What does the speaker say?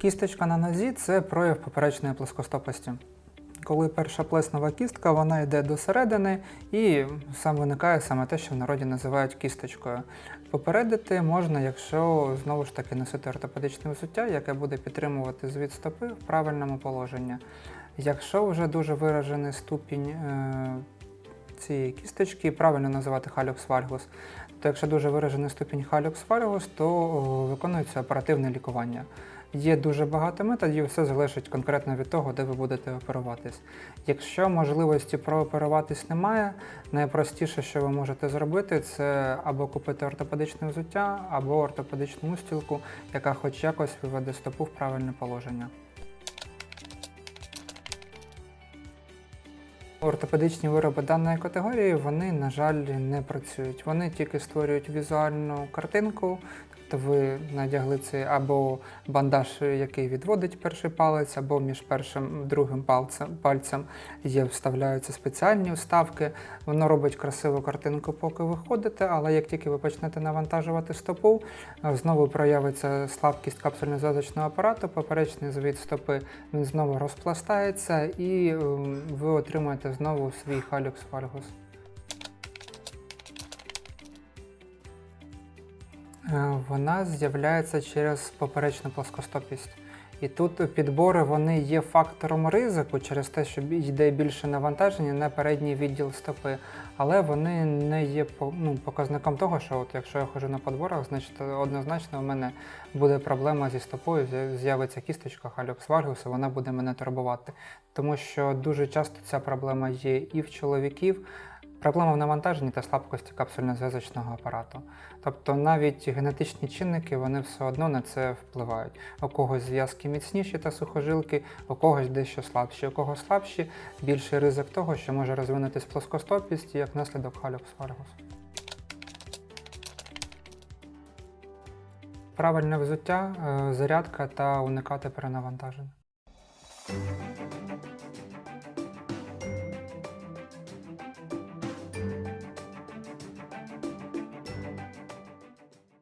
Кісточка на нозі це прояв поперечної плоскостопості. Коли перша плеснова кістка, вона йде до середини і сам виникає саме те, що в народі називають кісточкою. Попередити можна, якщо знову ж таки носити ортопедичне взуття, яке буде підтримувати звід стопи в правильному положенні. Якщо вже дуже виражений ступінь е, цієї кісточки, правильно називати халюкс вальгус, то якщо дуже виражений ступінь халюкс вальгус, то виконується оперативне лікування. Є дуже багато методів, все залежить конкретно від того, де ви будете оперуватись. Якщо можливості прооперуватись немає, найпростіше, що ви можете зробити, це або купити ортопедичне взуття, або ортопедичну устілку, яка хоч якось виведе стопу в правильне положення. Ортопедичні вироби даної категорії, вони, на жаль, не працюють. Вони тільки створюють візуальну картинку. Тобто ви надягли цей або бандаж, який відводить перший палець, або між першим і другим пальцем, пальцем є вставляються спеціальні вставки. Воно робить красиву картинку, поки ви ходите, але як тільки ви почнете навантажувати стопу, знову проявиться слабкість капсульно-зв'язочного апарату, поперечний звід стопи він знову розпластається і е, ви отримаєте знову свій халюкс Вона з'являється через поперечну плоскостопість. І тут підбори вони є фактором ризику через те, що йде більше навантаження на передній відділ стопи, але вони не є ну, показником того, що от якщо я ходжу на подборах, значить однозначно у мене буде проблема зі стопою, з'явиться кісточка халюкс вальгус, вона буде мене турбувати. Тому що дуже часто ця проблема є і в чоловіків. Проблема в навантаженні та слабкості капсульно-зв'язочного апарату. Тобто навіть генетичні чинники вони все одно на це впливають. У когось зв'язки міцніші та сухожилки, у когось дещо слабші. У кого слабші, більший ризик того, що може розвинутись плоскостопість як наслідок халюкс вальгус. Правильне взуття, е, зарядка та уникати перенавантажень.